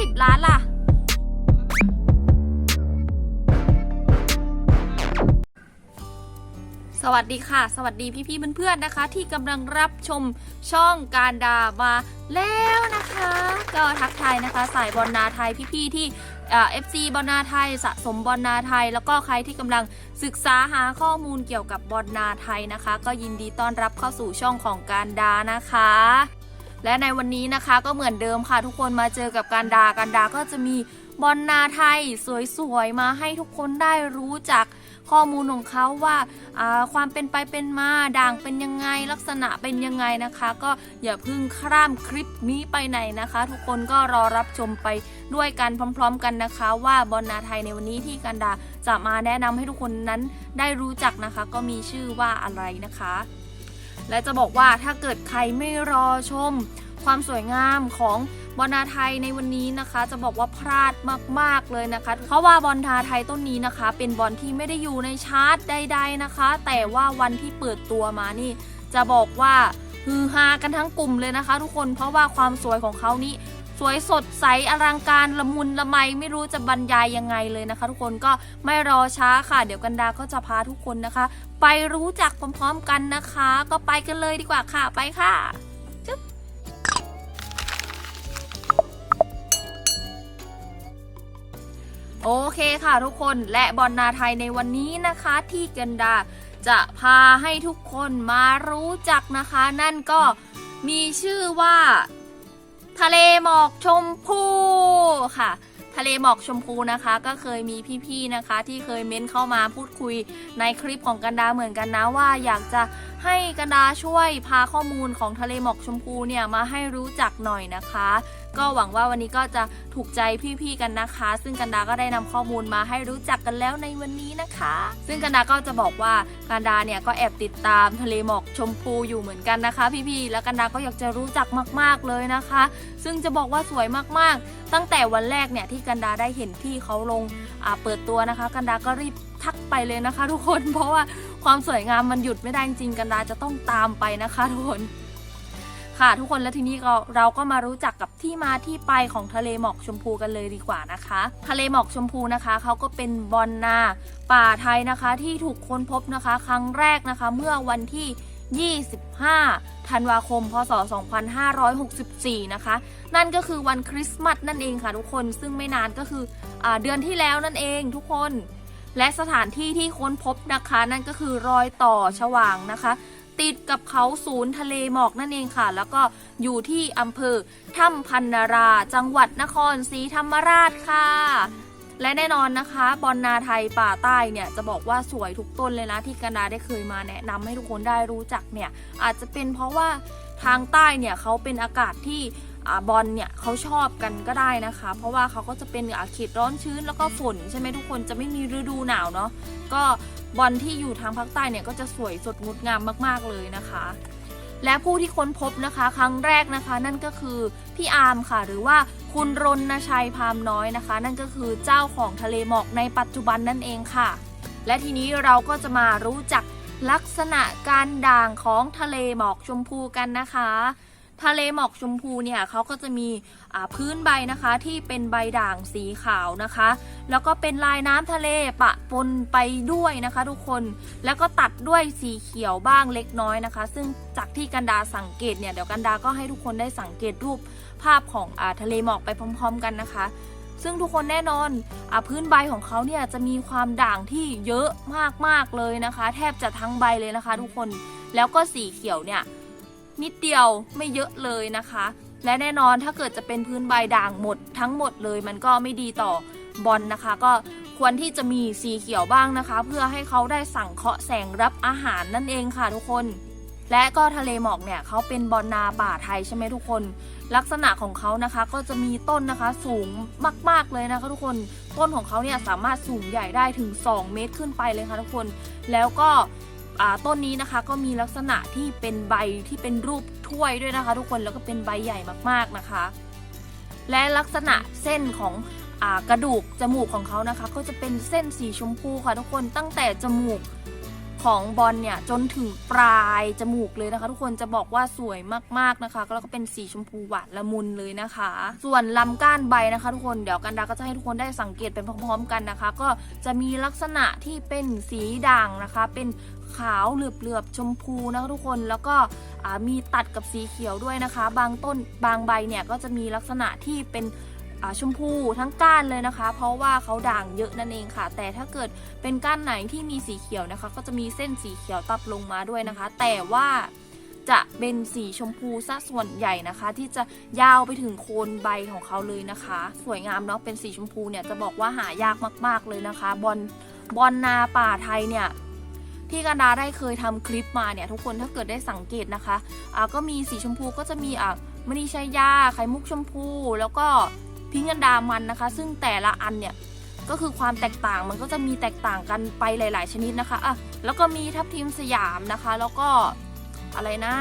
10ล้านล่ะ สวัสดีค่ะ สวัสดีพี่ๆเพื่อนๆนะคะ ที่กำลังรับชมช่องการดามาแล้วนะคะ ก็ทักทายนะคะ สายบอลนาไทยพี่ๆที่เอฟซีบอลนาไทยสะสมบอลนาไทย แล้วก็ใครที่กำลังศึกษาหาข้อมูลเกี่ยวกับบอลนาไทยนะคะ ก็ยินดีต้อนรับเข้าสู่ช่องของการดานะคะ และในวันนี้นะคะก็เหมือนเดิมค่ะ ทุกคนมาเจอกับการดาการดาก็จะมีบอลนาไทยสวยๆมาให้ทุกคนได้รู้จักข้อมูลของเขาว่าาความเป็นไปเป็นมาด่างเป็นยังไงลักษณะเป็นยังไงนะคะ ก็อย่าเพิ่งข้ามคลิปนี้ไปไหนนะคะ ทุกคนก็รอรับชมไปด้วยกันพร้อม ๆ กันนะคะ ว่าบอลนาไทยในวันนี้ที่กันดาจะมาแนะนำให้ทุกคนนั้นได้รู้จักนะคะ ก็มีชื่อว่าอะไรนะคะ และจะบอกว่าถ้าเกิดใครไม่รอชม ความสวยงามของบอลนาไทยในวันนี้นะคะ จะบอกว่าพลาดมาก ๆ เลยนะคะ เพราะว่าบอลนาไทยต้นนี้นะคะ เป็นบอลที่ไม่ได้อยู่ในชาร์ตใด ๆนะคะ แต่ว่าวันที่เปิดตัวมานี่ จะบอกว่าฮือฮากันทั้งกลุ่มเลยนะคะ ทุกคนเพราะว่าความสวยของเขานี่ สวยสดใสอลังการละมุนละไมไม่รู้จะบรรยายยังไงเลยนะคะ ทุกคนก็ไม่รอช้าค่ะ เดี๋ยวกันดาก็จะพาทุกคนนะคะ ไปรู้จักพร้อมๆกันนะคะ ก็ไปกันเลยดีกว่าค่ะไปค่ะโอเคค่ะทุกคนและบอลนาไทยในวันนี้นะคะที่กันดาจะพาให้ทุกคนมารู้จักนะคะ นั่นก็มีชื่อว่า ทะเลหมอกชมพูค่ะ ทะเลหมอกชมพูนะคะ ก็เคยมีพี่ๆนะคะ ที่เคยเม้นเข้ามาพูดคุยในคลิปของกันดาเหมือนกันนะว่าอยากจะ ให้กันดาช่วยพาข้อมูลของทะเลหมอกชมพูเนี่ยมาให้รู้จักหน่อยนะคะ ก็หวังว่าวันนี้ก็จะถูกใจพี่ๆกันนะคะ ซึ่งกันดาก็ได้นำข้อมูลมาให้รู้จักกันแล้วในวันนี้นะคะ ซึ่งกันดาก็จะบอกว่ากันดาเนี่ยก็แอบติดตามทะเลหมอกชมพูอยู่เหมือนกันนะคะ พี่ๆแล้วกันดาก็อยากจะรู้จักมาก ๆเลยนะคะ ซึ่งจะบอกว่าสวยมากๆ ตั้งแต่วันแรกเนี่ยที่กันดาได้เห็นพี่เขาลงเปิดตัวนะคะ กันดาก็รีบทักไปเลยนะคะ ทุกคนเพราะว่า ความสวยงามมันหยุดไม่ได้จริงกันดาจะต้องตามไปนะคะทุกคน ค่ะทุกคนแล้วทีนี้เราเราก็มารู้จักกับที่มาที่ไปของทะเลหมอกชมพูกันเลยดีกว่านะคะ ทะเลหมอกชมพูนะคะเขาก็เป็นบอลนา ป่าไทยนะคะที่ถูกค้นพบนะคะ ครั้งแรกนะคะ เมื่อวันที่25 ธันวาคม พศ 2564 นะคะ นั่นก็คือวันคริสต์มาสนั่นเองค่ะทุกคน ซึ่งไม่นานก็คืออเดือนที่แล้วนั่นเองทุกคน และสถานที่ที่ค้นพบนะคะ นั่นก็คือรอยต่อฉว่างนะคะ ติดกับเขาศูนย์ทะเลหมอกนั่นเองค่ะ แล้วก็อยู่ที่อำเภอถ้ำพันนารา จังหวัดนครศรีธรรมราชค่ะและแน่นอนนะคะบอลนาไทยป่าใต้เนี่ยจะบอกว่าสวยทุกต้นเลยนะที่กันดาได้เคยมาแนะนำให้ทุกคนได้รู้จักเนี่ยอาจจะเป็นเพราะว่าทางใต้เนี่ยเขาเป็นอากาศที่ บอลเนี่ยเขาชอบกันก็ได้นะคะ เพราะว่าเขาก็จะเป็นอาเขตร้อนชื้นแล้วก็ฝนใช่ไหมทุกคนจะไม่มีฤดูหนาวเนาะก็บอลที่อยู่ทางภาคใต้เนี่ยก็จะสวยสดงดงามมาก ๆเลยนะคะ และผู้ที่ค้นพบนะคะ ครั้งแรกนะคะ นั่นก็คือพี่อาร์มค่ะ หรือว่าคุณรณชัยพามน้อยนะคะ นั่นก็คือเจ้าของทะเลหมอกในปัจจุบันนั่นเองค่ะ และทีนี้เราก็จะมารู้จักลักษณะการด่างของทะเลหมอกชมพูกันนะคะ ทะเลหมอกชมพูเนี่ยเขาก็จะมีพื้นใบนะคะที่เป็นใบด่างสีขาวนะคะ แล้วก็เป็นลายน้ำทะเลปะปนไปด้วยนะคะ ทุกคนแล้วก็ตัดด้วยสีเขียวบ้างเล็กน้อยนะคะ ซึ่งจากที่กันดาสังเกตเนี่ยเดี๋ยวกันดาก็ให้ทุกคนได้สังเกตรูปภาพของอทะเลหมอกไปพร้อม ๆ กันนะคะซึ่งทุกคนแน่นอนอพื้นใบของเขาเนี่ยจะมีความด่างที่เยอะมากๆเลยนะคะ แทบจะทั้งใบเลยนะคะ ทุกคนแล้วก็สีเขียวเนี่ย นิดเดียวไม่เยอะเลยนะคะ และแน่นอนถ้าเกิดจะเป็นพื้นใบด่างหมดทั้งหมดเลยมันก็ไม่ดีต่อบอลนะคะ ก็ควรที่จะมีสีเขียวบ้างนะคะ เพื่อให้เขาได้สั่งเคราะห์แสงรับอาหารนั่นเองค่ะทุกคน และก็ทะเลหมอกเนี่ยเขาเป็นบอลนาป่าไทยใช่ไหมทุกคน ลักษณะของเขานะคะก็จะมีต้นนะคะสูงมาก ๆเลยนะคะทุกคนต้นของเขาเนี่ยสามารถสูงใหญ่ได้ถึง 2 เมตรขึ้นไปเลยค่ะทุกคน แล้วก็ ต้นนี้นะคะก็มีลักษณะที่เป็นใบที่เป็นรูปถ้วยด้วยนะคะ ทุกคนแล้วก็เป็นใบใหญ่มากๆนะคะ และลักษณะเส้นของอกระดูกจมูกของเขานะคะ ก็จะเป็นเส้นสีชมพูค่ะทุกคนตั้งแต่จมูก ของบอลเนี่ยจนถึงปลายจมูกเลยนะคะ ทุกคนจะบอกว่าสวยมากๆนะคะแล้วก็เป็นสีชมพูหวานละมุนเลยนะคะ ส่วนลำก้านใบนะคะ ทุกคนเดี๋ยวกันดาก็จะให้ทุกคนได้สังเกตเป็นพร้อมๆกันนะคะ ก็จะมีลักษณะที่เป็นสีด่างนะคะ เป็นขาวเหลือบๆชมพูนะคะทุกคนแล้วก็มีตัดกับสีเขียวด้วยนะคะ บางต้นบางใบเนี่ยก็จะมีลักษณะที่เป็น ชมพูทั้งก้านเลยนะคะ เพราะว่าเขาด่างเยอะนั่นเองค่ะ แต่ถ้าเกิดเป็นก้านไหนที่มีสีเขียวนะคะ ก็จะมีเส้นสีเขียวตัดลงมาด้วยนะคะ แต่ว่าจะเป็นสีชมพูซะส่วนใหญ่นะคะ ที่จะยาวไปถึงโคนใบของเขาเลยนะคะ สวยงามเนาะเป็นสีชมพูเนี่ยจะบอกว่าหายากมาก ๆเลยนะคะ บอลบอลนาป่าไทยเนี่ยพี่กันดาได้เคยทำคลิปมาเนี่ยทุกคนถ้าเกิดได้สังเกตนะคะอ่าก็มีสีชมพูก็จะมีอ่ามณีชัยยาไข่มุกชมพู แล้วก็ พิงกันดามันนะคะ ซึ่งแต่ละอันเนี่ยก็คือความแตกต่างมันก็จะมีแตกต่างกันไปหลาย ๆ ชนิดนะคะอะแล้วก็มีทับทิมสยามนะคะ แล้วก็อะไรนะ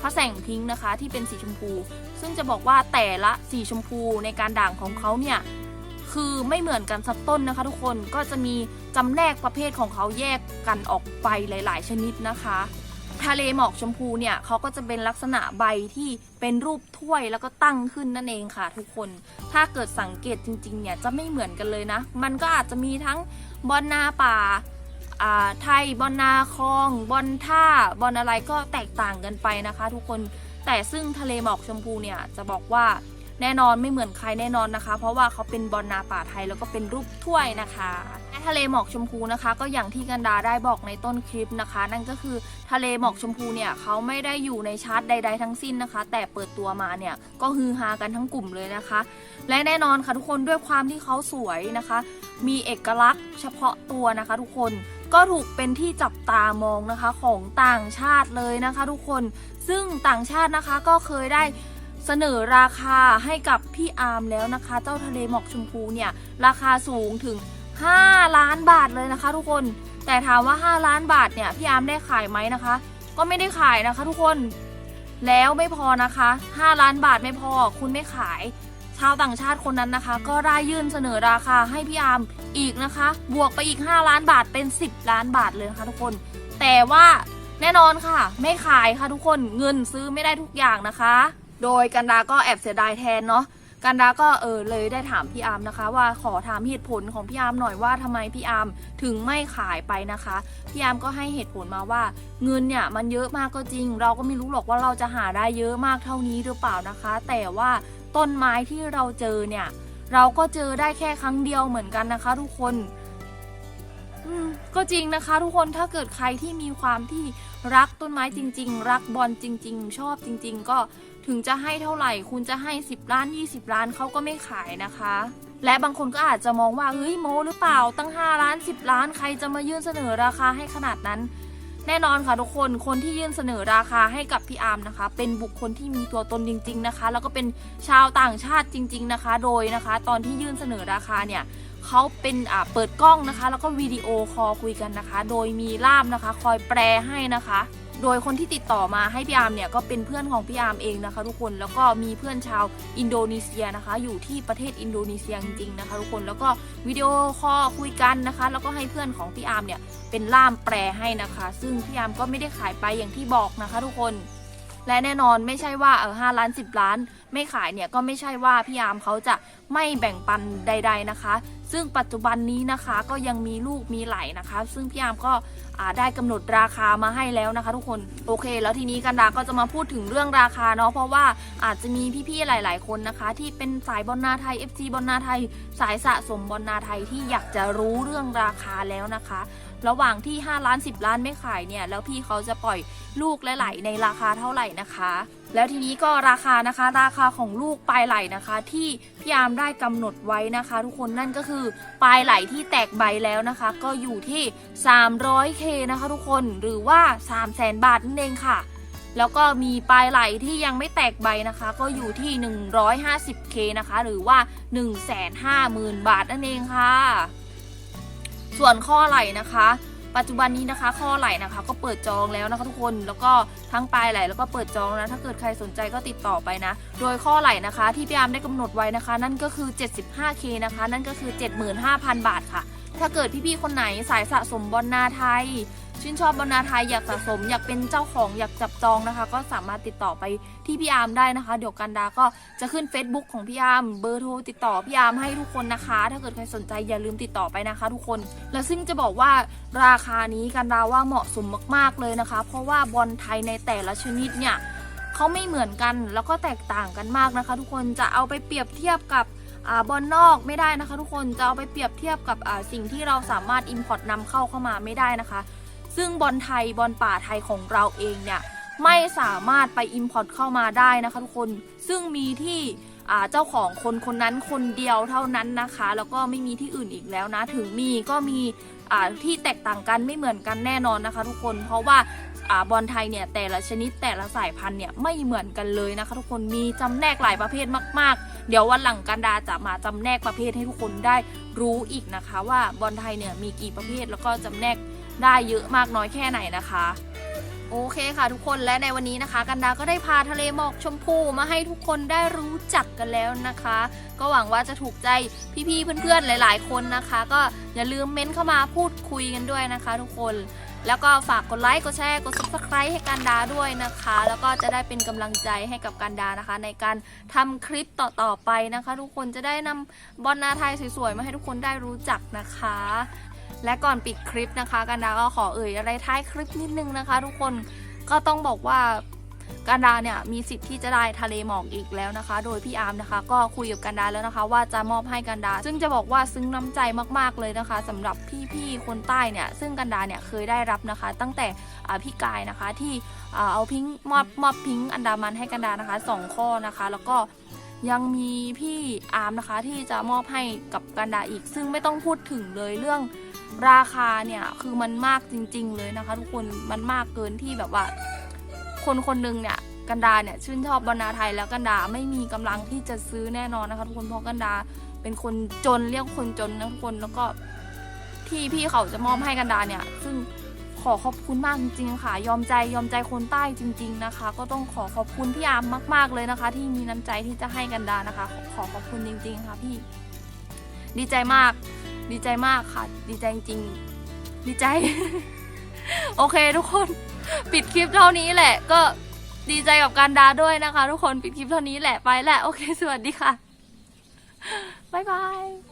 พระแสงพิงนะคะที่เป็นสีชมพู ซึ่งจะบอกว่าแต่ละสีชมพูในการด่างของเขาเนี่ยคือไม่เหมือนกันสักต้นนะคะ ทุกคนก็จะมีจำแนกประเภทของเขาแยกกันออกไปหลาย ๆ ชนิดนะคะ ทะเลหมอกชมพูเนี่ยเขาก็จะเป็นลักษณะใบที่เป็นรูปถ้วยแล้วก็ตั้งขึ้นนั่นเองค่ะ ทุกคน ถ้าเกิดสังเกตจริง ๆ เนี่ยจะไม่เหมือนกันเลยนะ มันก็อาจจะมีทั้งบอลนาป่าอ่าไทยบอลนาคลอง บอลท่า บอลอะไรก็แตกต่างกันไปนะคะ ทุกคน แต่ซึ่งทะเลหมอกชมพูเนี่ยจะบอกว่า แน่นอนไม่เหมือนใครแน่นอนนะคะ เพราะว่าเขาเป็นบอลนาป่าไทยแล้วก็เป็นรูปถ้วยนะคะและทะเลหมอกชมพูนะคะ ก็อย่างที่กันดาได้บอกในต้นคลิปนะคะ นั่นก็คือทะเลหมอกชมพูเนี่ยเขาไม่ได้อยู่ในชาร์ตใด ๆ ทั้งสิ้นนะคะ แต่เปิดตัวมาเนี่ยก็ฮือฮากันทั้งกลุ่มเลยนะคะ และแน่นอนค่ะทุกคนด้วยความที่เขาสวยนะคะ มีเอกลักษณ์เฉพาะตัวนะคะ ทุกคนก็ถูกเป็นที่จับตามองนะคะของต่างชาติเลยนะคะ ทุกคนซึ่งต่างชาตินะคะก็เคยได้ เสนอราคาให้กับพี่อาร์มแล้วนะคะ เจ้าทะเลหมอกชมพูเนี่ยราคาสูงถึง 5 ล้านบาทเลยนะคะ ทุกคน แต่ถามว่า 5 ล้านบาทเนี่ยพี่อาร์มได้ขายไหมนะคะ ก็ไม่ได้ขายนะคะ ทุกคน แล้วไม่พอนะคะ 5 ล้านบาทไม่พอคุณไม่ขาย ชาวต่างชาติคนนั้นนะคะ ก็ได้ยื่นเสนอราคาให้พี่อาร์มอีกนะคะ บวกไปอีก 5 ล้านบาทเป็น 10 ล้านบาทเลยนะคะ ทุกคน แต่ว่าแน่นอนค่ะ ไม่ขายค่ะทุกคนเงินซื้อไม่ได้ทุกอย่างนะคะ โดยกันดาก็แอบเสียดายแทนเนาะกันดาก็เออเลยได้ถามพี่อาร์มนะคะ ว่าขอถามเหตุผลของพี่อาร์มหน่อยว่าทำไมพี่อาร์มถึงไม่ขายไปนะคะ พี่อาร์มก็ให้เหตุผลมาว่า เงินเนี่ยมันเยอะมากก็จริง เราก็ไม่รู้หรอกว่าเราจะหาได้เยอะมากเท่านี้หรือเปล่านะคะ แต่ว่าต้นไม้ที่เราเจอเนี่ย เราก็เจอได้แค่ครั้งเดียวเหมือนกันนะคะ ทุกคนก็จริงนะคะ ทุกคนถ้าเกิดใครที่มีความที่รักต้นไม้จริง ๆ รักบอลจริง ๆ ชอบจริง ๆ ก็ ถึงจะให้เท่าไหร่ คุณจะให้ 10 ล้าน 20 ล้านเขาก็ไม่ขายนะคะ และบางคนก็อาจจะมองว่าเฮ้ยโมหรือเปล่าตั้ง 5 ล้าน 10 ล้านใครจะมายื่นเสนอราคาให้ขนาดนั้น แน่นอนค่ะทุกคนคนที่ยื่นเสนอราคาให้กับพี่อาร์มนะคะ เป็นบุคคลที่มีตัวตนจริง ๆนะคะ แล้วก็เป็นชาวต่างชาติจริง ๆนะคะ โดยนะคะ ตอนที่ยื่นเสนอราคาเนี่ยเขาเป็นอ่าเปิดกล้องนะคะ แล้วก็วิดีโอคอลคุยกันนะคะ โดยมีล่ามนะคะ คอยแปลให้นะคะ โดยคนที่ติดต่อมาให้พี่อาร์มเนี่ยก็เป็นเพื่อนของพี่อาร์มเองนะคะ ทุกคนแล้วก็มีเพื่อนชาวอินโดนีเซียนะคะ อยู่ที่ประเทศอินโดนีเซียจริงๆนะคะทุกคนแล้วก็วิดีโอคอลคุยกันนะคะ แล้วก็ให้เพื่อนของพี่อาร์มเนี่ยเป็นล่ามแปลให้นะคะ ซึ่งพี่อาร์มก็ไม่ได้ขายไปอย่างที่บอกนะคะ ทุกคนและแน่นอนไม่ใช่ว่าเออห้าล้านสิบล้าน ไม่ขายเนี่ยก็ไม่ใช่ว่าพี่อาร์มเขาจะไม่แบ่งปันใด ๆนะคะ ซึ่งปัจจุบันนี้นะคะก็ยังมีลูกมีไหลนะคะ ซึ่งพี่อาร์มก็ได้กำหนดราคามาให้แล้วนะคะ ทุกคนโอเค แล้วทีนี้กันดาก็จะมาพูดถึงเรื่องราคาเนาะเพราะว่าอาจจะมีพี่ๆหลาย ๆ คนนะคะ ที่เป็นสายบอลนาไทย FC บอลนาไทย สายสะสมบอลนาไทยที่อยากจะรู้เรื่องราคาแล้วนะคะระหว่างที่ 5 ล้าน 10 ล้านไม่ขายเนี่ย แล้วพี่เขาจะปล่อยลูกและไหลในราคาเท่าไหร่นะคะ แล้วทีนี้ก็ราคานะคะราคาของลูกปลายไหลนะคะ ที่พี่อาร์มได้กำหนดไว้นะคะ ทุกคนนั่นก็คือปลายไหลที่แตกใบแล้วนะคะ ก็อยู่ที่ 300k นะคะทุกคนหรือว่า 3 0 0 0 0 0บาทนั่นเองค่ะ แล้วก็มีปลายไหลที่ยังไม่แตกใบนะคะ ก็อยู่ที่ 150k นะคะ หรือว่า 150,000 บาทนั่นเองค่ะ ส่วนข้อไหลนะคะ ปัจจุบันนี้นะคะ ข้อไหล่นะคะ ก็เปิดจองแล้วนะคะทุกคนแล้วก็ทั้งปลายไหล่แล้วก็เปิดจองนะถ้าเกิดใครสนใจก็ติดต่อไปนะ โดยข้อไหล่นะคะ ที่พี่อาร์มได้กำหนดไว้นะคะ นั่นก็คือ 75k นะคะ นั่นก็คือ 75,000 บาทค่ะ ถ้าเกิดพี่ๆคนไหนสายสะสมบอลนาไทย ชื่นชอบบอลนาไทยอยากสะสม อยากเป็นเจ้าของอยากจับจองนะคะ ก็สามารถติดต่อไปที่พี่อาร์มได้นะคะ เดี๋ยวกันดาก็จะขึ้น Facebook ของพี่อาร์มเบอร์โทรติดต่อพี่อาร์มให้ทุกคนนะคะ ถ้าเกิดใครสนใจอย่าลืมติดต่อไปนะคะ ทุกคน และซึ่งจะบอกว่าราคานี้กันดาว่าเหมาะสมมากๆเลยนะคะ เพราะว่าบอลไทยในแต่ละชนิดเนี่ยเขาไม่เหมือนกันแล้วก็แตกต่างกันมากนะคะ ทุกคนจะเอาไปเปรียบเทียบกับอบอลนอกไม่ได้นะคะ ทุกคนจะเอาไปเปรียบเทียบกับสิ่งที่เราสามารถอิมพอร์ตนำเข้าเข้ามาไม่ได้นะคะ ซึ่งบอลไทยบอลป่าไทยของเราเองเนี่ยไม่สามารถไปอิมพอร์ตเข้ามาได้นะคะทุกคนซึ่งมีที่เจ้าของคนคนนั้นคนเดียวเท่านั้นนะคะ แล้วก็ไม่มีที่อื่นอีกแล้วนะ ถึงมีก็มีที่แตกต่างกันไม่เหมือนกันแน่นอนนะคะ ทุกคนเพราะว่าอ่าบอลไทยเนี่ยแต่ละชนิดแต่ละสายพันธุ์เนี่ยไม่เหมือนกันเลยนะคะ ทุกคนมีจำแนกหลายประเภทมาก ๆ เดี๋ยววันหลังกันดาจะมาจำแนกประเภทให้ทุกคนได้รู้อีกนะคะ ว่าบอลไทยเนี่ยมีกี่ประเภทแล้วก็จำแนก ได้เยอะมากน้อยแค่ไหนนะคะ โอเคค่ะทุกคนและในวันนี้นะคะ กันดาก็ได้พาทะเลหมอกชมพูมาให้ทุกคนได้รู้จักกันแล้วนะคะ ก็หวังว่าจะถูกใจพี่ๆเพื่อนๆหลาย ๆ คนนะคะ ก็อย่าลืมเม้นเข้ามาพูดคุยกันด้วยนะคะ ทุกคนแล้วก็ฝากกดไลค์กดแชร์กด subscribe ให้กันดาด้วยนะคะ แล้วก็จะได้เป็นกำลังใจให้กับกันดานะคะ ในการทำคลิปต่อๆไปนะคะ ทุกคนจะได้นำบอลนาไทยสวยๆมาให้ทุกคนได้รู้จักนะคะ และก่อนปิดคลิปนะคะกันดาก็ขอเอ่ยอะไรท้ายคลิปนิดนึงนะคะ ทุกคนก็ต้องบอกว่ากันดาเนี่ยมีสิทธิ์ที่จะได้ทะเลหมอกอีกแล้วนะคะ โดยพี่อาร์มนะคะ ก็คุยกับกันดาแล้วนะคะ ว่าจะมอบให้กันดา ซึ่งจะบอกว่าซึ้งน้ำใจมากๆเลยนะคะสำหรับพี่ๆคนใต้เนี่ย ซึ่งกันดาเนี่ยเคยได้รับนะคะ ตั้งแต่พี่กายนะคะที่เอาพิงมอบมอบพิงอันดามันให้กันดานะคะสองข้อนะคะ แล้วก็ยังมีพี่อาร์มนะคะที่จะมอบให้กับกันดาอีก ซึ่งไม่ต้องพูดถึงเลยเรื่อง ราคาเนี่ยคือมันมากจริง ๆ เลยนะคะ ทุกคนมันมากเกินที่แบบว่า คนคนหนึ่งเนี่ยกันดาเนี่ยชื่นชอบบรรณาไทยแล้วกันดาไม่มีกำลังที่จะซื้อแน่นอนนะคะ ทุกคนเพราะกันดาเป็นคนจนเรียกคนจนนะทุกคนแล้วก็ที่พี่เขาจะมอบให้กันดาเนี่ย ซึ่งขอขอบคุณมากจริงๆค่ะ ยอมใจยอมใจคนใต้จริง ๆนะคะ ก็ต้องขอขอบคุณพี่อาร์มมาก ๆเลยนะคะ ที่มีน้ำใจที่จะให้กันดานะคะ ขอขอบคุณจริง ๆ ค่ะพี่ ดีใจมาก ดีใจมากค่ะ ดีใจจริงดีใจ โอเคทุกคน ปิดคลิปเท่านี้แหละ ก็ดีใจกับการดาด้วยนะคะ ทุกคนปิดคลิปเท่านี้แหละไปแหละโอเค สวัสดีค่ะบ๊ายบาย